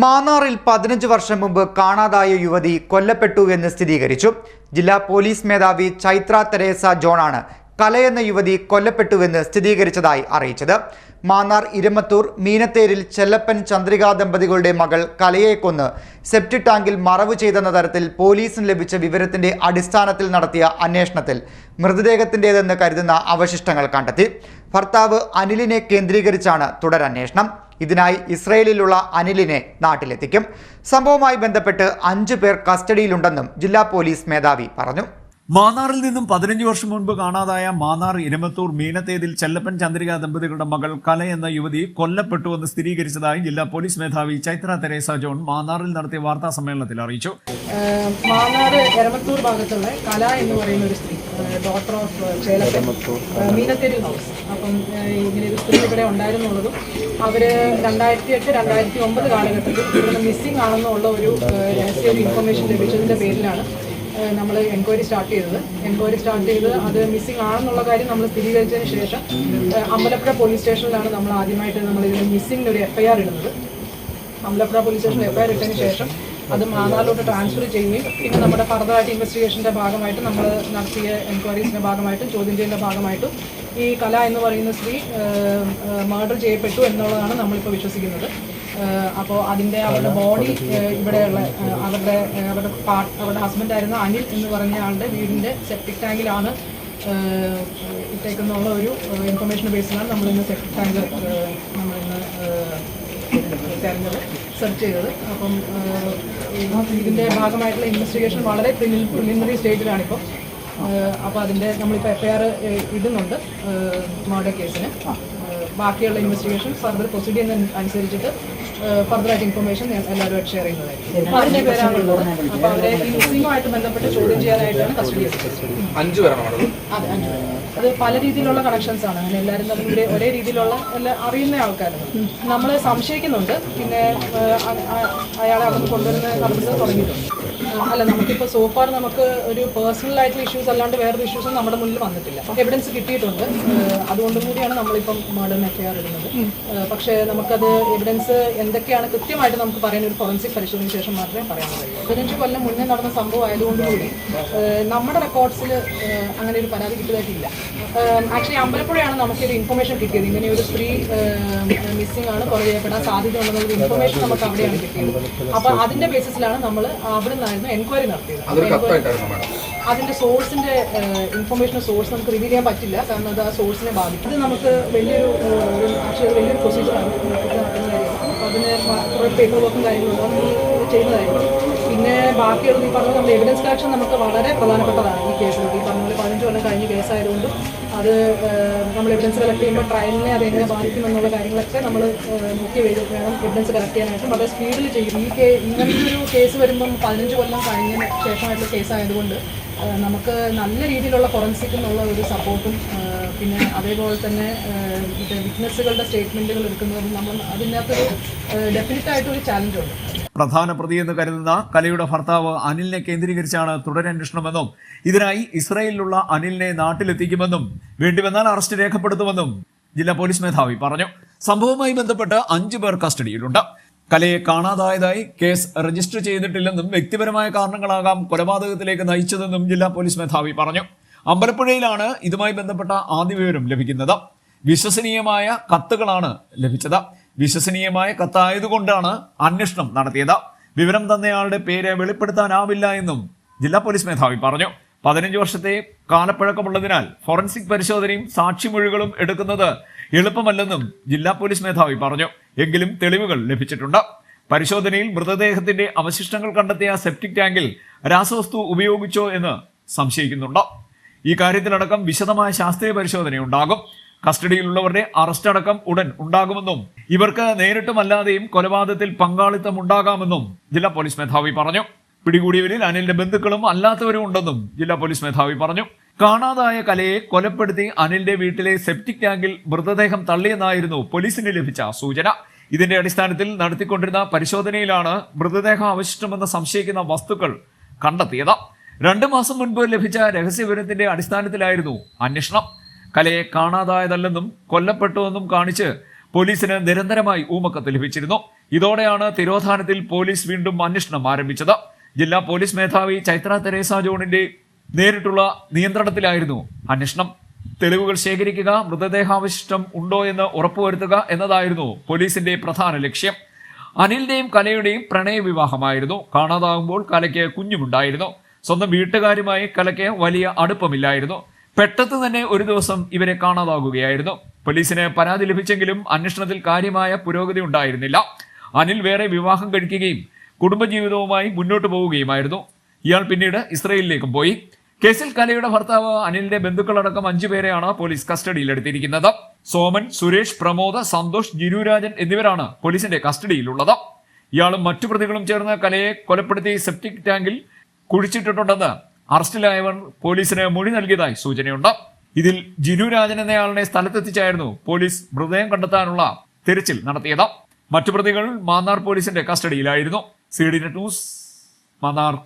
മാന്നാറിൽ പതിനഞ്ച് വർഷം മുമ്പ് കാണാതായ യുവതി കൊല്ലപ്പെട്ടു എന്ന് സ്ഥിരീകരിച്ചു. ജില്ലാ പോലീസ് മേധാവി ചൈത്ര തെരേസ ജോണാണ് കലയെന്ന യുവതി കൊല്ലപ്പെട്ടുവെന്ന് സ്ഥിരീകരിച്ചതായി അറിയിച്ചത്. മാന്നാർ ഇരമത്തൂർ മീനത്തേരിൽ ചെല്ലപ്പൻ ചന്ദ്രിക ദമ്പതികളുടെ മകൾ കലയെ കൊന്ന് സെപ്റ്റി ടാങ്കിൽ മറവ് ചെയ്തെന്ന തരത്തിൽ പോലീസിന് ലഭിച്ച വിവരത്തിന്റെ അടിസ്ഥാനത്തിൽ നടത്തിയ അന്വേഷണത്തിൽ മൃതദേഹത്തിന്റെതെന്ന് കരുതുന്ന അവശിഷ്ടങ്ങൾ കണ്ടെത്തി. ഭർത്താവ് അനിലിനെ കേന്ദ്രീകരിച്ചാണ് തുടരന്വേഷണം. ഇതിനായി ഇസ്രയേലിലുള്ള അനിലിനെ നാട്ടിലെത്തിക്കും. സംഭവവുമായി ബന്ധപ്പെട്ട് അഞ്ചു പേർ കസ്റ്റഡിയിലുണ്ടെന്നും ജില്ലാ പോലീസ് മേധാവി പറഞ്ഞു. മാന്നാറിൽ നിന്നും പതിനഞ്ച് വർഷം മുൻപ് കാണാതായ മാന്നാർ ഇരമത്തൂർ മീനത്തേതിൽ ചെല്ലപ്പൻ ചന്ദ്രിക ദമ്പതികളുടെ മകൾ കല എന്ന യുവതി കൊല്ലപ്പെട്ടുവെന്ന് സ്ഥിരീകരിച്ചതായി ജില്ലാ പോലീസ് മേധാവി ചൈത്ര തെരേസ ജോൺ മാന്നാറിൽ നടത്തിയ വാർത്താ സമ്മേളനത്തിൽ അറിയിച്ചു. മാന്നാർ ഇരമത്തൂർ ഭാഗത്തുള്ള കല എന്ന് പറയുന്ന ഒരു സ്ത്രീ. ഡോക്ടർ ഓഫ് ചേലത്തെ മീനത്തേരി ഹൗസ്. അപ്പം ഇങ്ങനെ ഒരു സ്ത്രീ ഇവിടെ ഉണ്ടായിരുന്നുള്ളതും അവർ രണ്ടായിരത്തി എട്ട് രണ്ടായിരത്തി ഒമ്പത് കാലഘട്ടത്തിൽ ഇവിടെ മിസ്സിംഗ് ആണെന്നുള്ള ഒരു രഹസ്യ ഒരു ഇൻഫർമേഷൻ ലഭിച്ചതിന്റെ പേരിലാണ് നമ്മൾ എൻക്വയറി സ്റ്റാർട്ട് ചെയ്തത്. എൻക്വയറി സ്റ്റാർട്ട് ചെയ്ത് അത് മിസ്സിംഗ് ആണെന്നുള്ള കാര്യം നമ്മൾ സ്ഥിരീകരിച്ചതിന് ശേഷം അമ്പലപ്പുഴ പോലീസ് സ്റ്റേഷനിലാണ് നമ്മൾ ആദ്യമായിട്ട് നമ്മൾ ഇതിന് മിസ്സിംഗ് ഒരു എഫ് ഐ ആർ ഇടുന്നത്. അമ്പലപ്പുഴ പോലീസ് സ്റ്റേഷനിൽ എഫ്ഐആർ ഇട്ടതിന് ശേഷം അത് മാന്നാറിലോട്ട് ട്രാൻസ്ഫർ ചെയ്യുകയും പിന്നെ നമ്മുടെ ഫർദറായിട്ട് ഇൻവെസ്റ്റിഗേഷന്റെ ഭാഗമായിട്ട് നമ്മൾ നടത്തിയ എൻക്വയറീസിന്റെ ഭാഗമായിട്ടും ചോദ്യം ചെയ്യലിന്റെ ഭാഗമായിട്ടും ഈ കല എന്ന് പറയുന്ന സ്ത്രീ മർഡർ ചെയ്യപ്പെട്ടു എന്നുള്ളതാണ് നമ്മളിപ്പോൾ വിശ്വസിക്കുന്നത്. അപ്പോൾ അതിന്റെ അവരുടെ ബോഡി ഇവിടെയുള്ള അവരുടെ അവരുടെ പാർട്ട് അവരുടെ ഹസ്ബൻഡായിരുന്ന അനിൽ എന്ന് പറഞ്ഞ ആളുടെ വീടിന്റെ സെപ്റ്റിക് ടാങ്കിലാണ് ഇട്ടേക്കുന്നുള്ള ഒരു ഇൻഫർമേഷൻ ബേസിലാണ് നമ്മളിന്ന് സെപ്റ്റിക് ടാങ്ക് നമ്മളിന്ന് ഏഹ്, സെർച്ച് ചെയ്തത് അപ്പം ഇതിന്റെ ഭാഗമായിട്ടുള്ള ഇൻവെസ്റ്റിഗേഷൻ വളരെ പ്രിലിമിനറി സ്റ്റേജിലാണിപ്പോൾ അപ്പോൾ അതിന്റെ നമ്മളിപ്പോൾ എഫ് ഐ ഇടുന്നുണ്ട് മർഡർ കേസിന്. ബാക്കിയുള്ള ഇൻവെസ്റ്റിഗേഷൻ ഫർദർ പ്രൊസീഡിയർ അനുസരിച്ചിട്ട് ഫർദറായിട്ട് ഇൻഫർമേഷൻ എല്ലാവരുമായിട്ട് ഷെയർ ചെയ്യുന്നതായിരിക്കും. അതിന്റെ പേരാണുള്ളത് അപ്പോൾ അവരെ ഈ ബന്ധപ്പെട്ട് ചോദ്യം ചെയ്യാനായിട്ടാണ് കസ്റ്റഡി പേരാണ് അതെ അഞ്ച്. അത് പല രീതിയിലുള്ള കണക്ഷൻസ് ആണ്. അങ്ങനെ എല്ലാവരും തമ്മിൽ ഒരേ- രീതിയിലുള്ള എല്ലാ അറിയുന്ന ആൾക്കാരാണ്. നമ്മൾ സംശയിക്കുന്നുണ്ട്. പിന്നെ അയാളെ അവിടെ കൊണ്ടുവരുന്ന നടപടി തുടങ്ങിയിട്ടുണ്ട്. അല്ല നമുക്കിപ്പോൾ സോഫാർ നമുക്ക് ഒരു പേഴ്സണൽ ആയിട്ടുള്ള ഇഷ്യൂസ് അല്ലാണ്ട് വേറൊരു ഇഷ്യൂസും നമ്മുടെ മുന്നിൽ വന്നിട്ടില്ല. എവിഡൻസ് കിട്ടിയിട്ടുണ്ട്. അതുകൊണ്ടും കൂടിയാണ് നമ്മളിപ്പം മർഡർ എഫ് ഐ ആർ ഇടുന്നത് പക്ഷേ നമുക്കത് എവിഡൻസ് എന്തൊക്കെയാണ് കൃത്യമായിട്ട് നമുക്ക് പറയാൻ ഒരു ഫോറൻസിക് പരിശോധന ശേഷം മാത്രമേ പറയാൻ കഴിയൂ പതിനഞ്ച് കൊല്ലം മുന്നേ നടന്ന സംഭവം ആയതുകൊണ്ട് കൂടി നമ്മുടെ റെക്കോർഡ്സിൽ അങ്ങനെ ഒരു പരാതി കിട്ടിയതായിട്ടില്ല. ആക്ച്വലി അമ്പലപ്പുഴയാണ് നമുക്കൊരു ഇൻഫർമേഷൻ കിട്ടിയത്. ഇങ്ങനെ ഒരു സ്ത്രീ മിസ്സിംഗ് ആണ് കുറേ ചെയ്യപ്പെടാൻ സാധ്യത ഉണ്ടെന്നുള്ള ഇൻഫർമേഷൻ നമുക്ക് അവിടെയാണ് കിട്ടിയത്. അപ്പോൾ അതിന്റെ ബേസിസിലാണ് നമ്മൾ അവിടെ നിന്നായിരുന്നു എൻക്വയറി നടത്തിയത്. അതിന്റെ സോഴ്സിന്റെ ഇൻഫർമേഷൻ സോഴ്സ് നമുക്ക് റിവീൽ ചെയ്യാൻ പറ്റില്ല. കാരണം അത് ആ സോഴ്സിനെ ബാധിക്കും. അത് നമുക്ക് വലിയൊരു ആക്ച്വലി വലിയൊരു പ്രൊസീജിയറാണ് അപ്പോൾ അതിന് കുറേ പേപ്പർ വർക്കും കാര്യങ്ങളും ചെയ്യുന്നതായിരിക്കും. പിന്നെ ബാക്കിയുള്ള ഈ പറഞ്ഞ നമ്മുടെ എവിഡൻസ് കളക്ഷൻ നമുക്ക് വളരെ പ്രധാനപ്പെട്ടതാണ് ഈ കേസിൽ ഈ പറഞ്ഞ പതിനഞ്ച് കൊല്ലം കഴിഞ്ഞ കേസായതുകൊണ്ട് അത് നമ്മൾ എവിഡൻസ് കളക്ട് ചെയ്യുമ്പോൾ ട്രയലിനെ അത് എങ്ങനെ ബാധിക്കും എന്നുള്ള കാര്യങ്ങളൊക്കെ നമ്മൾ നോക്കി വേണം എവിഡൻസ് കളക്ട് ചെയ്യാനായിട്ട്. വളരെ സ്പീഡിൽ ചെയ്യും. ഈ കേ ഇങ്ങനത്തെ ഒരു കേസ് വരുമ്പം പതിനഞ്ച് കൊല്ലം കഴിഞ്ഞതിന് ശേഷമായിട്ടുള്ള കേസായതുകൊണ്ട് നമുക്ക് നല്ല രീതിയിലുള്ള ഫോറൻസിക് എന്നുള്ള ഒരു സപ്പോർട്ടും പിന്നെ അതേപോലെ തന്നെ വിറ്റ്നസ്സുകളുടെ സ്റ്റേറ്റ്മെന്റുകൾ എടുക്കുന്നതും നമ്മൾ അതിനകത്തൊരു ഡെഫിനറ്റ് ആയിട്ടൊരു ചാലഞ്ചുണ്ട് പ്രധാന പ്രതി എന്ന് കരുതുന്ന കലയുടെ ഭർത്താവ് അനിലിനെ കേന്ദ്രീകരിച്ചാണ് തുടരന്വേഷണമെന്നും ഇതിനായി ഇസ്രയേലിലുള്ള അനിലിനെ നാട്ടിലെത്തിക്കുമെന്നും വേണ്ടിവന്നാൽ അറസ്റ്റ് രേഖപ്പെടുത്തുമെന്നും ജില്ലാ പോലീസ് മേധാവി പറഞ്ഞു. സംഭവവുമായി ബന്ധപ്പെട്ട് അഞ്ചു പേർ കസ്റ്റഡിയിലുണ്ട്. കലയെ കാണാതായതായി കേസ് രജിസ്റ്റർ ചെയ്തിട്ടില്ലെന്നും വ്യക്തിപരമായ കാരണങ്ങളാകാം കൊലപാതകത്തിലേക്ക് നയിച്ചതെന്നും ജില്ലാ പോലീസ് മേധാവി പറഞ്ഞു. അമ്പലപ്പുഴയിലാണ് ഇതുമായി ബന്ധപ്പെട്ട ആദ്യ വിവരം ലഭിക്കുന്നത്. വിശ്വസനീയമായ കത്തുകളാണ് ലഭിച്ചത്. വിശ്വസനീയമായ കത്തായതുകൊണ്ടാണ് അന്വേഷണം നടത്തിയത്. വിവരം തന്നയാളുടെ പേര് വെളിപ്പെടുത്താനാവില്ല എന്നും ജില്ലാ പോലീസ് മേധാവി പറഞ്ഞു. പതിനഞ്ച് വർഷത്തെ കാലപ്പഴക്കമുള്ളതിനാൽ ഫോറൻസിക് പരിശോധനയും സാക്ഷിമൊഴികളും എടുക്കുന്നത് എളുപ്പമല്ലെന്നും ജില്ലാ പോലീസ് മേധാവി പറഞ്ഞു. എങ്കിലും തെളിവുകൾ ലഭിച്ചിട്ടുണ്ട്. പരിശോധനയിൽ മൃതദേഹത്തിന്റെ അവശിഷ്ടങ്ങൾ കണ്ടെത്തിയ സെപ്റ്റിക് ടാങ്കിൽ രാസവസ്തു ഉപയോഗിച്ചോ എന്ന് സംശയിക്കുന്നുണ്ടോ. ഈ കാര്യത്തിലടക്കം വിശദമായ ശാസ്ത്രീയ പരിശോധന ഉണ്ടാകും. കസ്റ്റഡിയിലുള്ളവരുടെ അറസ്റ്റ് അടക്കം ഉടൻ ഉണ്ടാകുമെന്നും ഇവർക്ക് നേരിട്ടുമല്ലാതെയും കൊലപാതകത്തിൽ പങ്കാളിത്തം ഉണ്ടാകാമെന്നും ജില്ലാ പോലീസ് മേധാവി പറഞ്ഞു. പിടികൂടിയവരിൽ അനിലിന്റെ ബന്ധുക്കളും അല്ലാത്തവരും ഉണ്ടെന്നും ജില്ലാ പോലീസ് മേധാവി പറഞ്ഞു. കാണാതായ കലയെ കൊലപ്പെടുത്തി അനിലിന്റെ വീട്ടിലെ സെപ്റ്റിക് ടാങ്കിൽ മൃതദേഹം തള്ളിയെന്നായിരുന്നു പോലീസിന് ലഭിച്ച സൂചന. ഇതിന്റെ അടിസ്ഥാനത്തിൽ നടത്തിക്കൊണ്ടിരുന്ന പരിശോധനയിലാണ് മൃതദേഹം അവശിഷ്ടമെന്ന് സംശയിക്കുന്ന വസ്തുക്കൾ കണ്ടെത്തിയത്. രണ്ടു മാസം മുൻപ് ലഭിച്ച രഹസ്യവിവരത്തിന്റെ അടിസ്ഥാനത്തിലായിരുന്നു അന്വേഷണം. കലയെ കാണാതായതല്ലെന്നും കൊല്ലപ്പെട്ടുവെന്നും കാണിച്ച് പോലീസിന് നിരന്തരമായി ഊമക്കത്ത് ലഭിച്ചിരുന്നു. ഇതോടെയാണ് തിരോധാനത്തിൽ പോലീസ് വീണ്ടും അന്വേഷണം ആരംഭിച്ചത്. ജില്ലാ പോലീസ് മേധാവി ചൈത്ര തെരേസ ജോണിന്റെ നേരിട്ടുള്ള നിയന്ത്രണത്തിലായിരുന്നു. അന്വേഷണം. തെളിവുകൾ ശേഖരിക്കുക മൃതദേഹാവശിഷ്ടം ഉണ്ടോ എന്ന് ഉറപ്പുവരുത്തുക എന്നതായിരുന്നു പോലീസിന്റെ പ്രധാന ലക്ഷ്യം. അനിലിന്റെയും കലയുടെയും പ്രണയ വിവാഹമായിരുന്നു കാണാതാകുമ്പോൾ കലയ്ക്ക് കുഞ്ഞുമുണ്ടായിരുന്നു. സ്വന്തം വീട്ടുകാരുമായി കലയ്ക്ക് വലിയ അടുപ്പമില്ലായിരുന്നു. പെട്ടെന്ന് തന്നെ ഒരു ദിവസം ഇവരെ കാണാതാകുകയായിരുന്നു. പോലീസിന് പരാതി ലഭിച്ചെങ്കിലും അന്വേഷണത്തിൽ കാര്യമായ പുരോഗതി ഉണ്ടായിരുന്നില്ല. അനിൽ വേറെ വിവാഹം കഴിക്കുകയും കുടുംബജീവിതവുമായി മുന്നോട്ട് പോവുകയുമായിരുന്നു. ഇയാൾ പിന്നീട് ഇസ്രയേലിലേക്കും പോയി. കേസിൽ കലയുടെ ഭർത്താവ് അനിലിന്റെ ബന്ധുക്കളടക്കം അഞ്ചു പേരെയാണ് പോലീസ് കസ്റ്റഡിയിലെടുത്തിരിക്കുന്നത്. സോമൻ സുരേഷ് പ്രമോദ് സന്തോഷ് ജിരുരാജൻ എന്നിവരാണ് പോലീസിന്റെ കസ്റ്റഡിയിലുള്ളത്. ഇയാളും മറ്റു പ്രതികളും ചേർന്ന് കലയെ കൊലപ്പെടുത്തി സെപ്റ്റിക് ടാങ്കിൽ കുഴിച്ചിട്ടിട്ടുണ്ടെന്ന് അറസ്റ്റിലായവർ പോലീസിന് മൊഴി നൽകിയതായി സൂചനയുണ്ട്. ഇതിൽ ജിനുരാജൻ എന്നയാളിനെ സ്ഥലത്തെത്തിച്ചായിരുന്നു പോലീസ് മൃതദേഹം കണ്ടെത്താനുള്ള തിരച്ചിൽ നടത്തിയത്. മറ്റു പ്രതികൾ മാന്നാർ പോലീസിന്റെ കസ്റ്റഡിയിലായിരുന്നു. C D news Mannar.